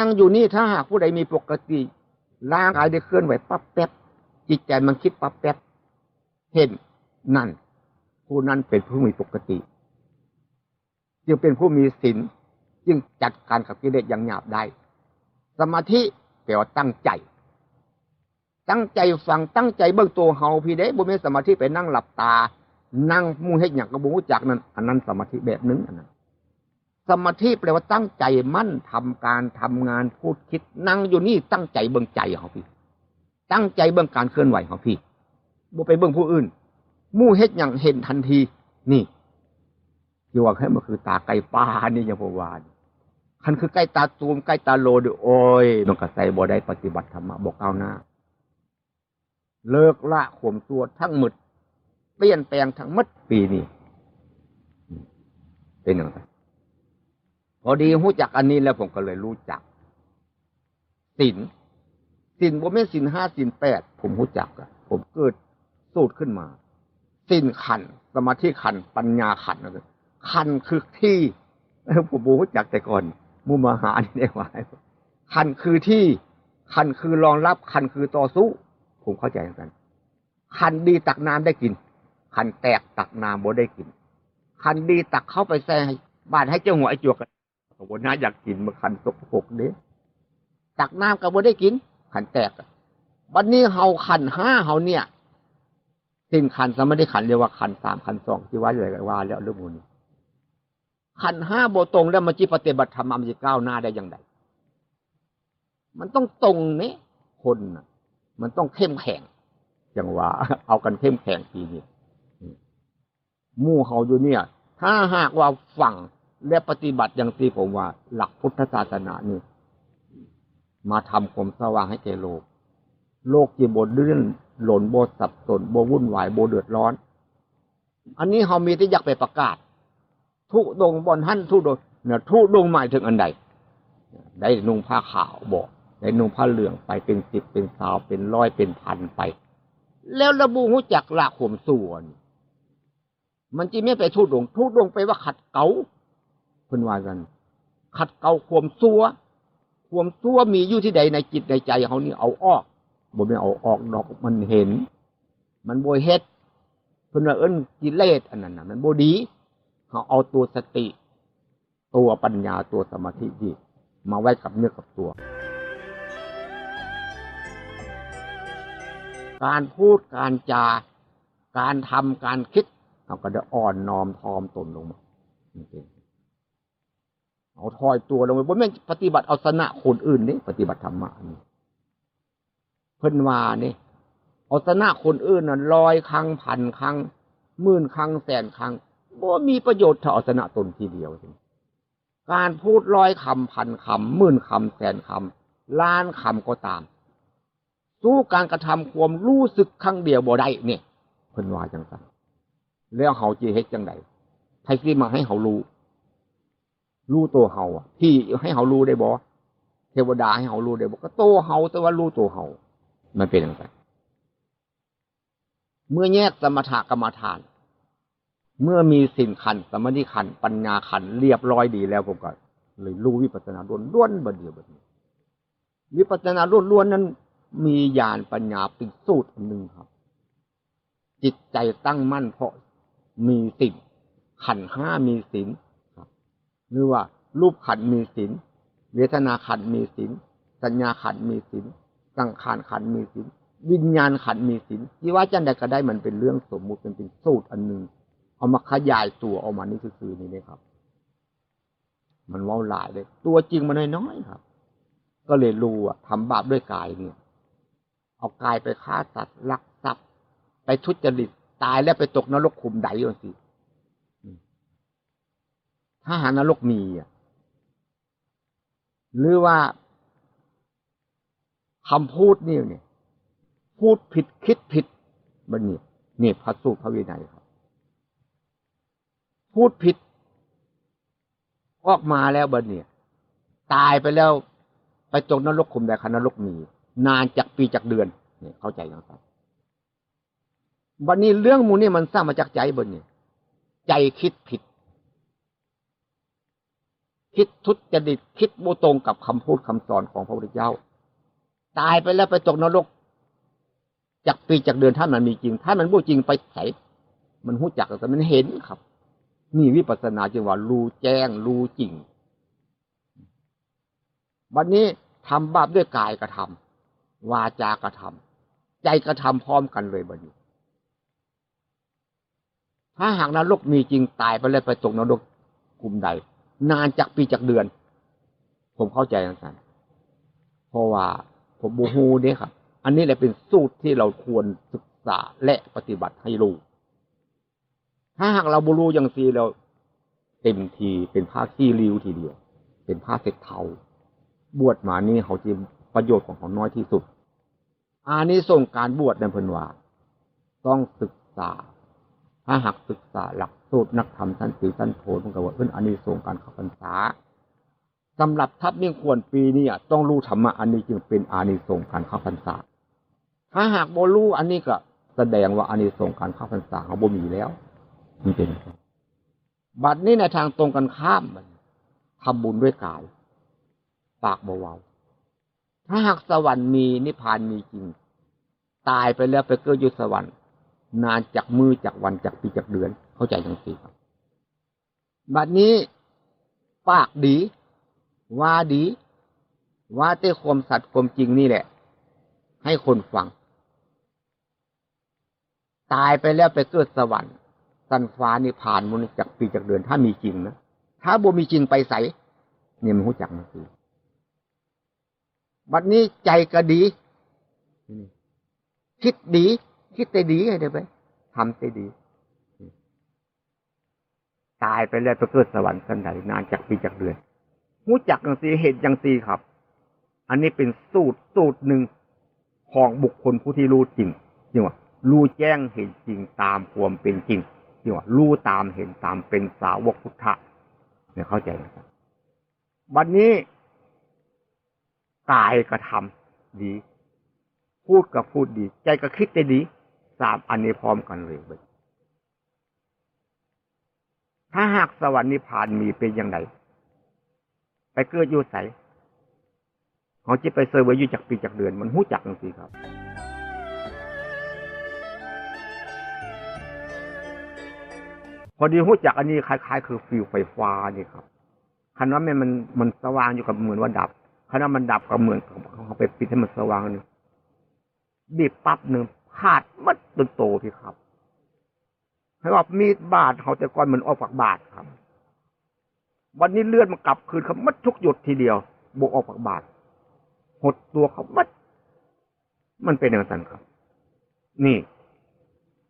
นั่งอยู่นี่ถ้าหากผู้ใดมีปกติร่างกายได้เคลื่อนไหวปั๊บแป๊บจิตใจมันคิดปั๊บแป๊บเห็นนั่น ผู้นั้นเป็นผู้มีปกติ จึงเป็นผู้มีศีลจึงจัดการกับกิเลสอย่างหยาบได้ สมาธิแปลว่าตั้งใจ ตั้งใจฟังตั้งใจเบื้องตัวเฮาพี่เด้บ่มีสมาธิไปนั่งหลับตา นั่งมูเฮ็ดอย่างกระบุจักนั้นอันนั้นสมาธิแบบหนึงอันนั้น สมาธิแปลว่าตั้งใจมั่นทำการทำงานพูดคิดนั่งอยู่นี่ตั้งใจเบื้องใจของพี่ ตั้งใจเบื้องการเคลื่อนไหวของพี่บ่ไปเบื้องผู้อื่น มู่เฮ็ดอย่างเห็นทันที นี่ที่ว่าแค่มันคือตาไก่ป้านี่ยังพวานคันคือใกล้ตาตูมใกล้ตาโลดโอ้ยมันก็ใส่บ่ได้ปฏิบัติธรรมะบอกเอาหน้า เลิกละข่มตัวทั้งหมดเปลี่ยนแปลงทั้งหมดปีนี้เป็นอย่างไร พอดีรู้จักอันนี้แล้วผมก็เลยรู้จักสินสินผมไม่สินห้าสินแปดผมรู้จักอะผมเกิดสูตรขึ้นมาสินขันสมาธิขันปัญญาขันนะขันคือที่ผมรู้จักแต่ก่อนมุมาหานี่ได้ว่าขันคือที่ขันคือรองรับขันคือต่อสู้ ผมเข้าใจเหมือนกันขันดีตักน้ำได้กินขันแตกตักน้ำบ่ได้กินขันดีตักเข้าไปแซ่บ้านให้เจ้าหัวไอ้จวกกัน ผมน่าอยากกินมาขันตกปกเด้ตักน้ำก็บ่ได้กิน ขันแตกวันนี้เฮาขันห้าเฮาเนี่ยสิ้นขันสมาธิขันเรียกว่าขันสามขันสองที่ว่าเลยว่า แล้วเรื่องนี้ขันห้าโบตรงแล้วมันจิปฏิบัติธรรมมันจะก้าวหน้าได้อย่างไรมันต้องตรงนี้คนน่ะมันต้องเข้มแข็งอย่างว่า เอากันเข้มแข็งทีนี้มู่เขาอยู่เนี่ย ถ้าหากว่าฝัง และปฏิบัติอย่างที่ผมว่า หลักพุทธศาสนานี่มาทำความสว่างให้แก่โลก โลกจีบดเลื่อนหล่นโบสับสนโบวุ่นวายโบเดือดร้อน อันนี้เขามีที่อยากไปประกาศ ทุดงบนหั่นทุดงเนี่ยทุดงหมายถึงอันใด ได้นุ่งผ้าขาวบอกได้นุ่งผ้าเหลืองไปเป็นสิบเป็นสาวเป็นร้อยเป็นพันไป แล้วระบุหูจักละข่มส่วน มันจีไม่ไปทุดงทุดงไปว่าขัดเกา เพิ่นว่ากัน ขัดเกาข่มซัวข่มซัวมีอยู่ที่ใดในจิตในใจเขานี่เอาออกบ่ไม่เอาออกดอกมันเห็น มันโบยเฮ็ดเพิ่นว่าเอิ้นกิเลสอันนั้นน่ะมันบ่ดีเขาเอาตัวสติ ตัวปัญญาตัวสมาธิที่มาไว้กับเนื้อกับตัว การพูดการจาการทำการคิดเราก็จะอ่อนน้อมทอมตนลงมา เอาถอยตัวลงไปบ่แม่นปฏิบัติเอาสนะคนอื่นนี่ปฏิบัติธรรมะนี่เพิ่นว่านี่เอาชนะคนอื่นน่ะร้อยครั้งพันครั้งหมื่นครั้งแสนครั้งบ่มีประโยชน์ถ้าเอาชนะตนทีเดียวการพูดร้อยคำพันคำหมื่นคำแสนคำล้านคำก็ตาม สู้การกระทำความรู้สึกครั้งเดียวบ่ได้เนี่ยเพิ่นว่าจังสันแล้วเฮาจีเฮ็ดจังไดไทยซีมาให้เฮารู้ รู้ตัวเฮาอะที่ให้เฮารู้ได้บ่เทวดาให้เฮารู้ได้บ่ก็โตเฮาแต่ว่ารู้ตัวเฮามันเป็นอย่างไรเมื่อแยกสมถกรรมฐาน เมื่อมีสินขันสมาธิขันปัญญาขันเรียบร้อยดีแล้วผมก็เลยรู้วิปัสสนาล้วนล้วนบัดเดียวบัดนี้วิปัสสนาล้วนล้วนนั้น มีญาณปัญญาเป็นสูตรหนึ่งครับ จิตใจตั้งมั่นเพราะมีสินขันห้ามีสิน หรือว่ารูปขันมีสินเวทนาขันมีสินสัญญาขันมีสินสังขารขันมีสินวิญญาณขันมีสินที่ว่าจันใดก็ได้มันเป็นเรื่องสมมุติเป็นเป็นสูตรอันหนึ่งเอามาขยายตัวออกมานี่คือนี่เลยครับ มันว่าหลายเลย ตัวจริงมันน้อยๆครับ ก็เลยรู้อะทำบาปด้วยกายเนี่ย เอากายไปฆ่าสัตว์ลักทรัพย์ ไปทุจริตตายแล้วไปตกนรกขุมใดอย่างสิ ถ้าหานรกมีอะหรือว่าคำพูดนี่เนี่ย พูดผิดคิดผิดมันเนี่ยนี่พระสูตรพระวินัยครับ พูดผิด ออกมาแล้วบันเนี่ย ตายไปแล้ว ไปตกนรกคุมใดคันนรกมี นานจากปีจากเดือน เนี่ย เข้าใจยังไงวันนี้เรื่องมูนี่มันสร้างมาจากใจบันเนี่ย ใจคิดผิด คิดทุจริตคิดโมตรงกับคำพูดคำสอนของพระพุทธเจ้า ตายไปแล้วไปตกนรกจากปีจากเดือนถ้ามันมีจริง ถ้ามันบ่จริงไปไสมันหู้จักแต่มันเห็นครับ นี่วิปัสสนาจึงว่ารู้แจ้งรู้จริงวันนี้ทำบาปด้วยกายกระทำวาจากระทำใจกระทำพร้อมกันเลยบัดนี้ถ้าหากนรกมีจริงตายไปแล้วไปตกนรกกลุ่มใด นานจากปีจากเดือน ผมเข้าใจอย่างนั้นเพราะว่าผมบูฮูเนี่ยครับ อันนี้แหละเป็นสูตรที่เราควรศึกษาและปฏิบัติให้รู้ ถ้าหากเราบูรู้อย่างซีเราเต็มทีเป็นผ้าขี้ริ้วทีเดียว เป็นผ้าเสร็จเทาบวชมานี่เขาจะประโยชน์ของเขาน้อยที่สุดอานี้ส่งการบวชในเพิ่นว่า ต้องศึกษา ถ้าหากศึกษาหลักสูตรนักธรรมชั้นสีชั้นโทมันก็ว่าเพิ่นอานิสงส์การเข้าพรรษาสำหรับทัพมิ่งควรปีนี้ต้องรู้ธรรมะอันนี้จึงเป็นอานิสงส์การเข้าพรรษา ถ้าหากโบรู้อันนี้ก็แสดงว่าอานิสงส์การเข้าพรรษาเขาบ่มีแล้วมันเป็นบัดนี้ในทางตรงกันข้ามมันทำบุญด้วยกาย ปากเบาๆถ้าหากสวรรค์มีนิพพานมีจริง ตายไปแล้วไปเกิดอยู่สวรรค์ นานจากมือจากวันจากปีจากเดือน เข้าใจทั้งสี่ครับบัดนี้ปากดี ว่าดี ว่าแต่ความสัตย์ความจริงนี่แหละ ให้คนฟัง ตายไปแล้วไปเกิดสวรรค์ สันฟ้านิพพานมันจากปีจากเดือน ถ้ามีจริงนะถ้าบ่มีจริงไปใสเนี่ยมันหูจักมันคือบัดนี้ใจก็ดี คิดดี คิดแต่ดีให้ได้ไปทำแต่ดี ตายไปแล้วไปเกิดสวรรค์สันใดนนานจากปีจากเดือนหูจักอย่างสีเหตุอย่างสีครับ อันนี้เป็นสูตรสูตรหนึ่งของบุคคลผู้ที่รู้จริงจริงว่ารู้แจ้งเห็นจริงตามความเป็นจริงจริงว่ารู้ตามเห็นตามเป็นสาวกพุทธะเนี่ยเข้าใจนะครับวันนี้กายกระทำดี พูดกับพูดดี ใจก็คิดได้ดี สามอันนี้พร้อมกันเลยถ้าหากสวรรค์นิพพานมีเป็นอย่างไรไปเกิดอยู่ใสเขาจะไปเซอร์ไว้อยู่จากปีจากเดือน มันหู้จักจังสิครับพอดีหู้จักอันนี้คล้าย ๆ คือฟิวไฟฟ้านี่ครับคันว่ามันมันมันสว่างอยู่กับเหมือนว่าดับคันว่ามันดับก็เหมือนเขาไปปิดให้มันสว่างนึงบีบปั๊บหนึ่ง ขาดมัดจนโตพี่ครับให้ว่ามีดบาดเขาแต่ก่อนเหมือนออกฝักบาดครับ วันนี้เลือดมันกลับคืนเขามัดทุกหยดทีเดียวบวกออกฝักบาดหดตัวเขามัด มันเป็นอย่างนั้นครับ นี่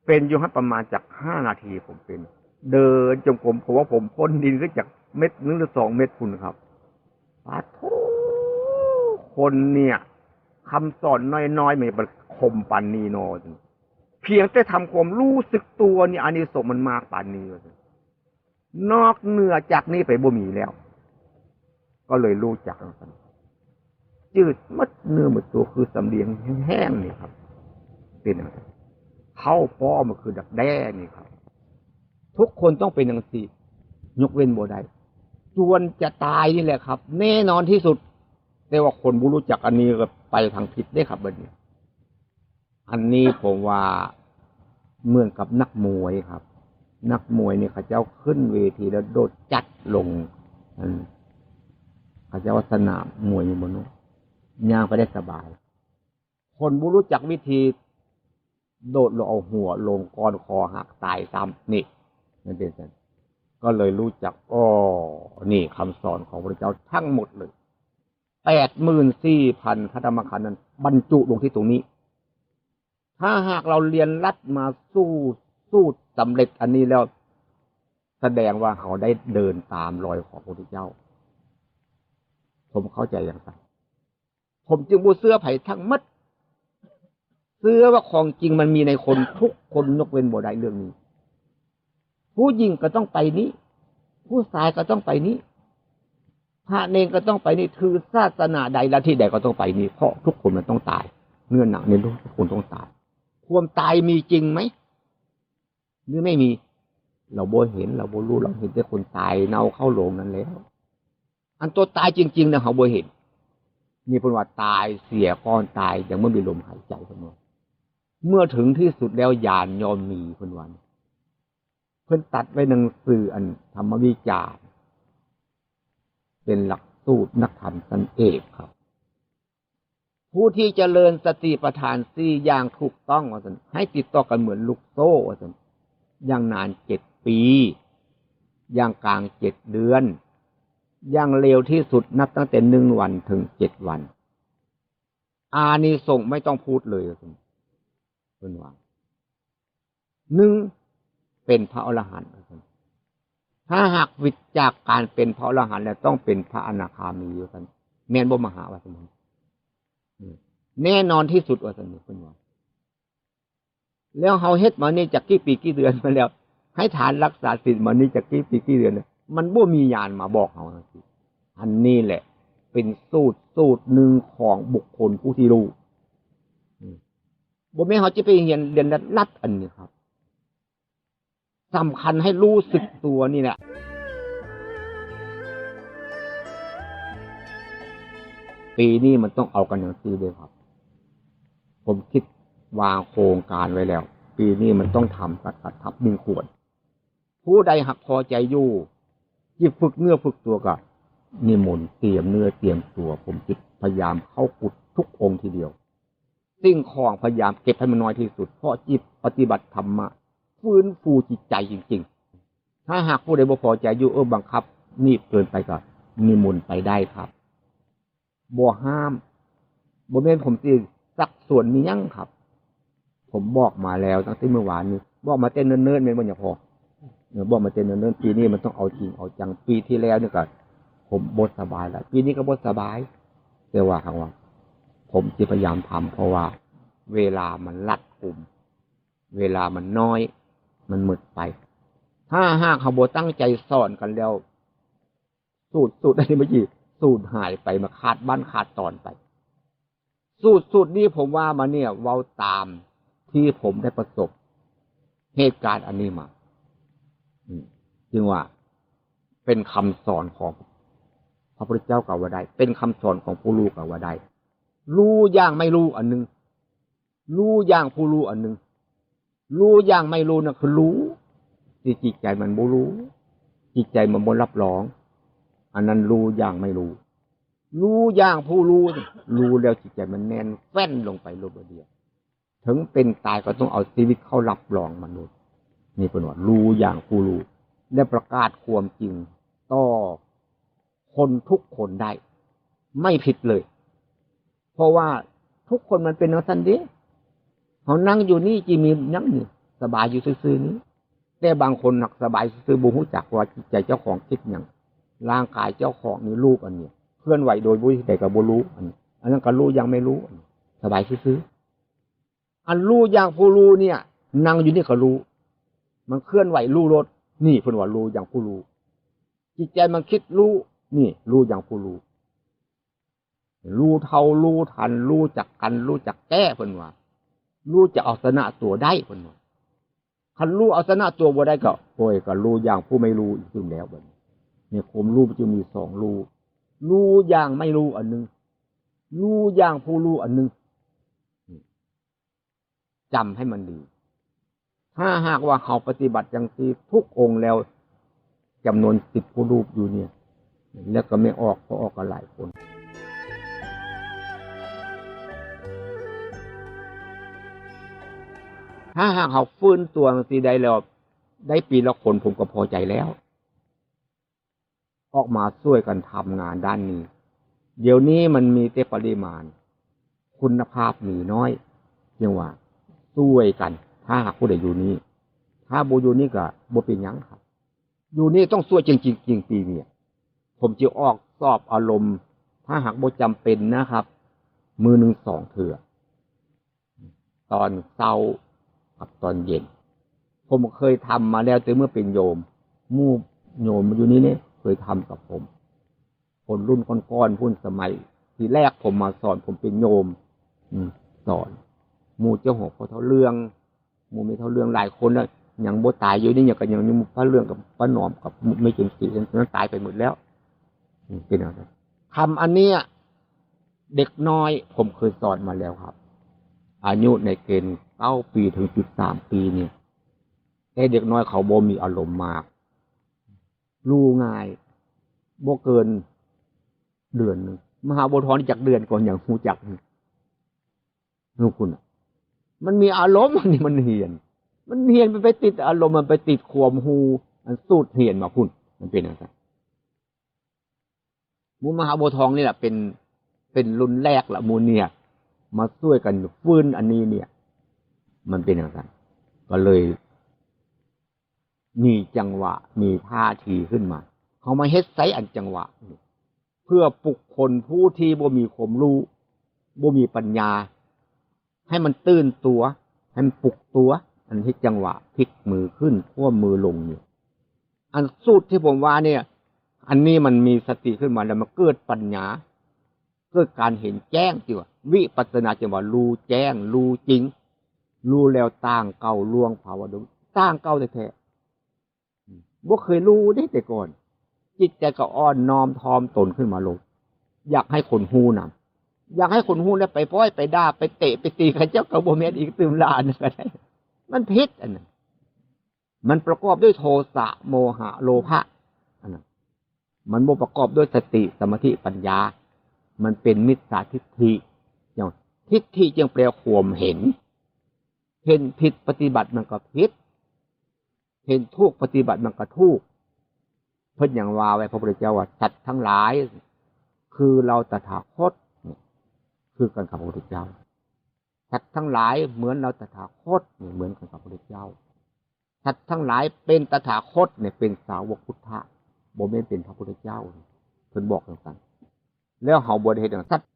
เป็นอยู่ให้ประมาณจากห้านาทีผมเป็น เดินจงกรมผมว่าผมพ้นดินขึ้นจากเม็ดนึงหรือสองเม็ดคุณครับปาโทคนเนี่ย คำสอนน้อยๆไม่เป็นคมปันนีโนเพียงแต่ทำความรู้สึกตัวนี่อันนี้สมมันมากปันนี้นอกเหนือจากนี้ไปบ่มีแล้ว ก็เลยรู้จักกันจืดมัดเนื้อหมดตัวคือสำเลียงแห้งๆนี่ครับ เป็นอะไรเข้าป้อมันคือดักแด้นี่ครับ ทุกคนต้องเป็นอย่างสี่ยกเว้นโบได้จวนจะตายนี่แหละครับ แน่นอนที่สุดแต่ว่าคนบุรู้จักอันนี้ก็ ไปทางผิดได้ครับบันนี้อันนี้ผมว่าเหมือนกับนักมวยครับ นักมวยเนี่ยเขาเจ้าขึ้นเวทีแล้วโดดจัดลงเขาเจ้าสนามมวยอยู่บนนู้นย่างไปได้สบาย คนบุรู้จักวิธี โดดลงเอาหัวลงก้อนคอหักตายซ้ำนี่นั่นเป็นสันก็เลยรู้จักอ๋อนี่คำสอนของพระเจ้าทั้งหมดเลย แปดหมื่นสี่พันพระธรรมขันธ์นั้น บรรจุลงที่ตรงนี้ ถ้าหากเราเรียนรัดมาสู้สู้สำเร็จอันนี้แล้ว แสดงว่าเขาได้เดินตามรอยของพระพุทธเจ้า ผมเข้าใจอย่างไรผมจึงบูเสื้อไผ่ทั้งมัดเสื้อว่าของจริงมันมีในคนทุกคนยกเว้นบ่ได้เรื่องนี้ ผู้หญิงก็ต้องไปนี้ ผู้ชายก็ต้องไปนี้ พระเนงก็ต้องไปนี่คือศาสนาใดละที่ใดก็ต้องไปนี่เพราะทุกคนมันต้องตาย เงื่อนหนักเนี่ยทุกคนต้องตาย ความตายมีจริงไหมหรือไม่มี เราโบเห็น เราโบรู้เราเห็นแต่คนตายเน่าเข้าโลงนั้นแล้ว อันตัวตายจริงๆเนี่ยเขาบ่เห็นนี่เป็นว่าตายเสียก่อนตายยังไม่มีลมหายใจเพิ่นว่าเมื่อถึงที่สุดแล้วยานยอมมีเพิ่นวัน เพิ่นตัดไว้หนังสืออันธรรมวิจารณ เป็นหลักสูตรนักธรรมสันเอกครับ ผู้ที่เจริญสติปัฏฐานสี่อย่างถูกต้องว่าสันให้ติดต่อกันเหมือนลูกโซ่ว่าสันอย่างนานเจ็ดปี อย่างกลางเจ็ดเดือน อย่างเร็วที่สุดนับตั้งแต่หนึ่งวันถึงเจ็ดวัน อานิสงส์ไม่ต้องพูดเลยว่าสันเป็นว่าหนึ่งเป็นพระอรหันต์ว่าสัน ถ้าหากวิจากการเป็นพระอรหันต์แล้วต้องเป็นพระอนาคามีว่าสัน แม่นบ่มหาว่าสันแน่นอนที่สุดว่าสันนี่เป็นว่าแล้วเฮาเฮ็ดมานี่จากกี่ปีกี่เดือนมาแล้ว ให้ฐานรักษาศีลมานี่จากกี่ปีกี่เดือนมันบ่มีญาณมาบอกเฮาสิอันนี้แหละ เป็นสูตรสูตรหนึ่งของบุคคลผู้ที่รู้บ่แม่เฮาจะไปเรียนเรียนรัดอันนี้ครับ สำคัญให้รู้สึกตัวนี่แหละปีนี้มันต้องเอากันอย่างซีเลยครับ ผมคิดวางโครงการไว้แล้ว ปีนี้มันต้องทำกัดกัดทับหนึ่งขวด ผู้ใดหักพอใจอยู่จิฝึกเนื้อฝึกตัวก็นิมนต์เตรียมเนื้อเตรียมตัว ผมจิตพยายามเข้ากุดทุกองค์ทีเดียวสิ่งของพยายามเก็บให้มันน้อยที่สุด เพราะจิตปฏิบัติธรรมะ ฟื้นฟูจิตใจจริง ๆ ถ้าหากผู้ใดบ่พอใจอยู่เออบังคับนีบเกินไปก็นิมนต์ไปได้ครับบ่ห้ามบ่แม่นผมสิสักส่วนมียั่งครับ ผมบอกมาแล้วตั้งแต่เมื่อวานนี้บอกมาเต้นเนิ่นๆแม่นบ่อย่าพอเออบอกมาเต้นเนิ่นๆปีนี้มันต้องเอาจริงเอาจังปีที่แล้วเนี่ยก็ผมบดสบายแล้วปีนี้ก็บดสบายแต่ว่าคำว่า ผมจะพยายามทำเพราะว่า เวลามันลัดกลุ่ม เวลามันน้อย มันหมดไป ถ้าหากเขาบตั้งใจสอนกันแล้ว สูตรสูตรอะไรเมื่อกี้สูตรหายไปมาขาดบ้านขาดตอนไป สูตรสูตรนี้ผมว่ามาเนี่ยเว้าตามที่ผมได้ประสบเหตุการณ์อันนี้มาจึงว่าเป็นคำสอนของพระพุทธเจ้ากับว่าได้ เป็นคำสอนของผู้รู้กับว่าได้ รู้อย่างไม่รู้อันหนึงรู้อย่างผู้รู้อันหนึ่ง รู้อย่างไม่รู้นะคือรู้ที่จิตใจมันบ่รู้ จิตใจมันบ่รับรอง อันนั้นรู้อย่างไม่รู้ รู้อย่างผู้รู้ รู้แล้วจิตใจมันแน่นแฟ้นลงไปโลบเดียว ถึงเป็นตายก็ต้องเอาชีวิตเข้ารับรองมนุษย์นี่เป็นว่ารู้อย่างผู้รู้และประกาศความจริงต่อคนทุกคนได้ ไม่ผิดเลย เพราะว่าทุกคนมันเป็นนักสันดี เขานั่งอยู่นี่จีมีนั่งนี่สบายอยู่ซื่อๆนี้แต่บางคนหนักสบายซื่อบูฮู้จักว่าจิตใจเจ้าของคิดอย่างร่างกายเจ้าของนี่รูปอันนี้เคลื่อนไหวโดยบุญแต่กับบุรู้อันนี้อันนั้นก็รู้ยังไม่รู้สบายซื่ออันรู้อย่างผู้รู้เนี่ยนั่งอยู่นี่ก็รู้ มันเคลื่อนไหวรู้รถนี่เพิ่นว่ารู้อย่างผู้รู้ จิตใจมันคิดรู้นี่ รู้อย่างผู้รู้รู้เท่ารู้ทัน รู้จักกัน รู้จักแก้เพิ่นว่า รู้จะเอาชนะตัวได้เพิ่นว่าคันรู้เอาชนะตัวบ่ได้ก็โอยก็รู้อย่างผู้ไม่รู้อีกซึ่งแล้วบัดนี้เนี่ยผมรู้จะมีสองรู้รู้อย่างไม่รู้อันหนึงรู้อย่างผู้รู้อันหนึงจำให้มันดี ถ้าหากว่าเขาปฏิบัติอย่างที่ทุกองค์แล้วจำนวนสิบผู้รูปอยู่เนี่ย แล้วก็ไม่ออกเพราะออกกันหลายคน ถ้าหากเขาฟื้นตัวสีใดแล้ว ได้ปีละคนผมก็พอใจแล้ว ออกมาช่วยกันทำงานด้านนี้ เดี๋ยวนี้มันมีแต่ปริมาณ คุณภาพมีน้อยเพียงว่าช่วยกัน ถ้าหากผู้ใดอยู่นี้ ถ้าโบอยู่นี่ก็โบเป็นยังครับ อยู่นี่ต้องช่วยจริงจริงจริงปีเนี่ยผมจะออกสอบอารมณ์ ถ้าหากโบจำเป็นนะครับ มือหนึ่งสองเถื่อตอนเศร้า กับตอนเย็น ผมเคยทำมาแล้วแต่เมื่อเป็นโยม มู่โยมอยู่นี่เนี่ยเคยทำกับผม คนรุ่นก้อนๆพุ่นสมัย ทีแรกผมมาสอนผมเป็นโยม อืมสอน มู่เจ้าหกพอเท่าเรื่อง มู่ไม่เท่าเรื่องหลายคนแล้วยังโบตายอยู่นี่อย่างกันยังนี่พระเรื่องกับพระหนอมกับไม่เกินสี่นั้นตายไปหมดแล้วเป็นอะไรคำอันเนี้ยเด็กน้อยผมเคยสอนมาแล้วครับ อายุในเกณฑ์เก้าปีถึงจุดสามปีเนี่ยแต่เด็กน้อยเขาบ่มีอารมณ์มาก รู้ง่ายบ่เกินเดือนหนึ่งมหาบทรจากเดือนก่อนอย่างหูจักนูคุณมันมีอารมณ์อันนี้มันเหียน มันเหียนไปไปติดอารมณ์มันไปติดความหูมันสูดเหียนมาคุณมันเป็นอะไรมูมหาโบทองนี่แหละเป็นเป็นรุ่นแรกละมูเนี่ย มาช่วยกันฟื้นอันนี้เนี่ย มันเป็นอย่างไรก็เลย มีจังหวะ มีท่าทีขึ้นมา เขามาเฮ็ดไซอันจังหวะ เพื่อปลุกคนผู้ที่บ่มีความรู้บ่มีปัญญา ให้มันตื่นตัว ให้มันปลุกตัว อันที่จังหวะพลิกมือขึ้นขั้วมือลงเนี่ยอันสูตรที่ผมว่าเนี่ย อันนี้มันมีสติขึ้นมาแล้วมันเกิดปัญญา เกิดการเห็นแจ้งจิว่า วิปัสนาจังหวะรู้แจ้งรู้จริง รู้แล้วต่างเก่าล่วงภาวะดมต่างเก่าแท้ๆบ่เคยรู้ได้แต่ก่อน จิตใจก็อ่อนน้อมทอมตนขึ้นมาลง อยากให้คนหูนำอยากให้คนหูแล้วไปป้อยไปด่าไปเตะไปตีข้าเจ้ากับโบเมนอีกตื่มลานก็ได้มันพิษอันนั้นมันประกอบด้วยโทสะโมหะโลภะอันนั้นมันบ่ประกอบด้วยสติสมาธิปัญญา มันเป็นมิจฉาทิฏฐิ ทิฏฐิจึงแปลข่มเห็น เห็นผิดปฏิบัติมันก็ผิด เห็นทุกปฏิบัติมันก็ทุกเพิ่นอย่างว่าไว้พระพุทธเจ้าว่าสัตว์ทั้งหลาย คือเราตถาคตคือกันกับพระพุทธเจ้าสัตว์ทั้งหลายเหมือนเราตถาคตเนี่ยเหมือนกันกับพระพุทธเจ้าสัตว์ทั้งหลายเป็นตถาคตเนี่ยเป็นสาวกพุทธะบ่แม่นเป็นพระพุทธเจ้าเพิ่นบอกกันแล้วเฮาบ่ได้เฮ็ดสัตว์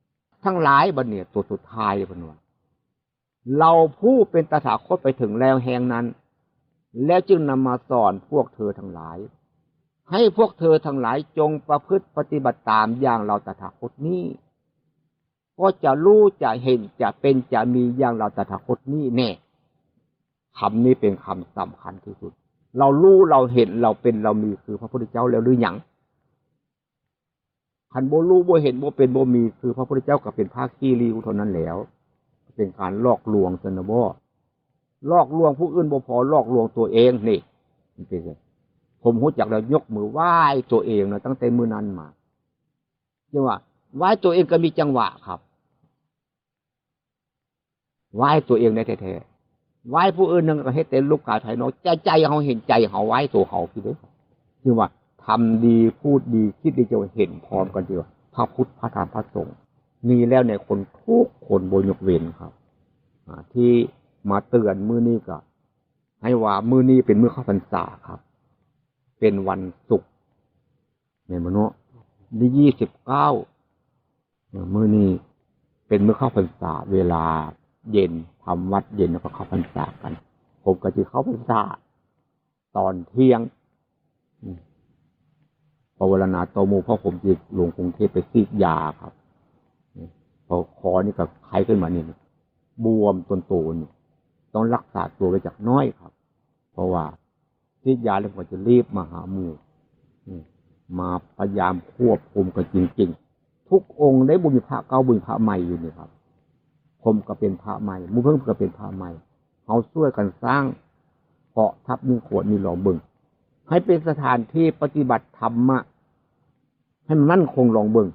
ทั้งหลายบัดเนี่ยตัวสุดท้ายเพิ่นว่าเราผู้เป็นตถาคตไปถึงแล้วแห่งนั้น แล้วจึงนำมาสอนพวกเธอทั้งหลาย ให้พวกเธอทั้งหลายจงประพฤติปฏิบัติตามอย่างเราตถาคตนี้ ก็จะรู้จะเห็นจะเป็นจะมีอย่างเราตถาคตนี้แน่คำนี้เป็นคำสำคัญที่สุด เรารู้เราเห็นเราเป็นเรามีคือพระพุทธเจ้าแล้วหรือยัง ขันโบรู้โบเห็นโบเป็นโบมี คือพระพุทธเจ้าก็เป็นภาคขี้ริวเท่านั้นแล้ว เป็นการลอกลวงสนบลอกลวงผู้อื่นบ่พอลอกลวงตัวเองนี่มันเป็นไงผมรู้จักแล้วยกมือไหว้ตัวเองนะตั้งแต่มือนั้นมาจังว่าไหว้ตัวเองก็มีจังหวะครับไหว้ตัวเองในแท้ๆไหว้ผู้อื่นนึงก็ให้เต็มลูกกาไทยนาะใจใจเขาเห็นใจเขาไหว้ตัวเขาพี่เด้คือว่า ทำดีพูดดีคิดดีจะเห็นพร้อมกันเดียวพระพุทธพระธรรมพระสงฆ์มีแล้วในคนทุกคนบนยกเว้นครับที่มาเตือนมือนี้ก็ให้ว่ามือนี้เป็นมือเข้าพรรษาครับ เป็นวันศุกร์ในมนุษย์ที่ยี่สิบเก้ามือนี้เป็นมือเข้าพรรษาเวลาเย็นทำวัดเย็นแล้วก็เข้าพรรษากัน ผมก็จะเข้าพรรษาตอนเที่ยง วารณาโตมูพราะผมจะลวงกรุงเทพไปซีดยาครับพอคอนี่ก็ไข้ขึ้นมาเนี่ยบวมตนโตนี่ต้องรักษาตัวไปจากน้อยครับ เพราะว่าซีดยาแล้วผมจะรีบมาหาหมู่มาพยายามควบคุมกันจริงๆ ทุกองค์ได้บุญพระเก้าบุญพระใหม่อยู่นี่ครับ ผมก็เป็นพระใหม่มูเพิ่งก็เป็นพระใหม่เขาช่วยกันสร้างเกาะทับมีขวดมีหล่อบึงให้เป็นสถานที่ปฏิบัติธรรมะ ให้มันมั่นคงลองเบิ่ง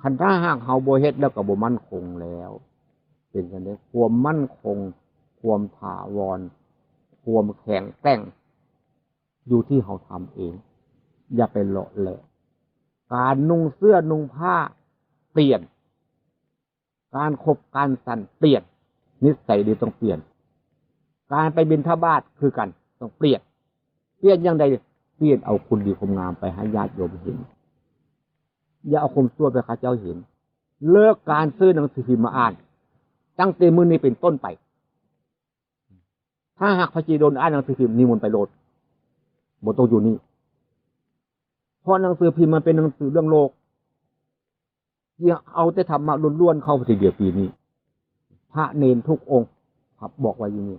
คันถ้าหากเฮาโบเฮ็ดแล้วก็บ่มั่นคงแล้ว เป็นกันได้ความมั่นคง ความถาวร ความแข็งแกร่ง อยู่ที่เฮาทำเอง อย่าไปเลาะแหละการนุ่งเสื้อนุ่งผ้า เปลี่ยน การคบการสั่นเปลี่ยน นิสัยดีต้องเปลี่ยน การไปบินทบาทคือกัน ต้องเปลี่ยน เปลี่ยนอย่างใด เปี้ยนเอาคุณดีความงามไปให้ญาติโยมเห็น อย่าเอาคมตัวไปข้าเจ้าเห็น เลิกการซื้อหนังสือพิมพ์มาอ่าน ตั้งแต่มือนี้เป็นต้นไป ถ้าหากพระจีโดนอ่านหนังสือพิมพ์นิมนต์ไปโลดบทตอยู่นี่เพราะหนังสือพิมพ์มันเป็นหนังสือเรื่องโลกยังเอาแต่ทำมาล้วนๆเข้าไปทีเดียวปีนี้ พระเนนทุกองค์ ครับบอกไว้อย่างนี้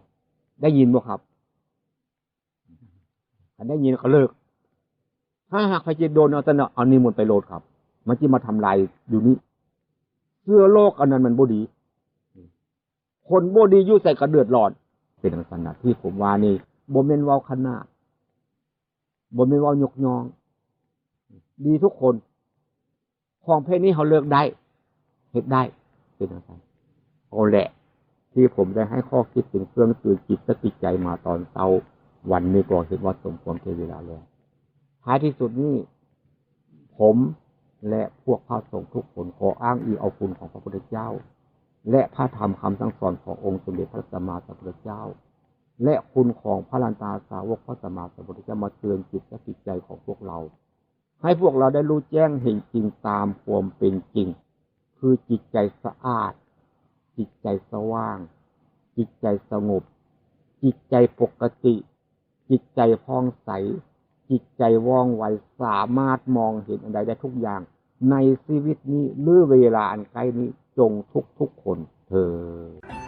ได้ยินบ่ครับันได้ยินก็เลิก ถ้าหากใครจะโดนเอาแต่เนาะเอานิมนไปโลดครับ มันจะมาทำลายอยู่นี้เสื้อโลกอันนั้นมันบ่ดี คนบ่ดียู่ใส่กระเดือดร้อน เป็นลักษณะที่ผมว่านี่บ่แม่นว้าขนาดบ่แม่นว้ายกยอง ดีทุกคน ของเพศนี้เขาเลือกได้เฮ็ดได้เป็นลักษณะเอาแหละ ที่ผมได้ให้ข้อคิดถึงเครื่องตื่นจิตสติใจมาตอนเช้า วันนี้ก็เห็นว่าสมควรเทเวลาแล้วท้ายที่สุดนี้ ผมและพวกพระสงฆ์ทุกคนขออ้างอิงเอาคุณของพระพุทธเจ้า และพระธรรมคำสั่งสอนขององค์สมเด็จพระสัมมาสัมพุทธเจ้า และคุณของพระลันตาสาวกพระสัมมาสัมพุทธเจ้ามาเตือนจิตและจิตใจของพวกเรา ให้พวกเราได้รู้แจ้งเห็นจริงตามความเป็นจริง คือจิตใจสะอาด จิตใจสว่าง จิตใจสงบ จิตใจปกติ จิตใจพองใส จิตใจว่องไวสามารถมองเห็นอะไรได้ทุกอย่าง ในชีวิตนี้หรือเวลาอันใกล้นี้จงทุกทุกคนเธอ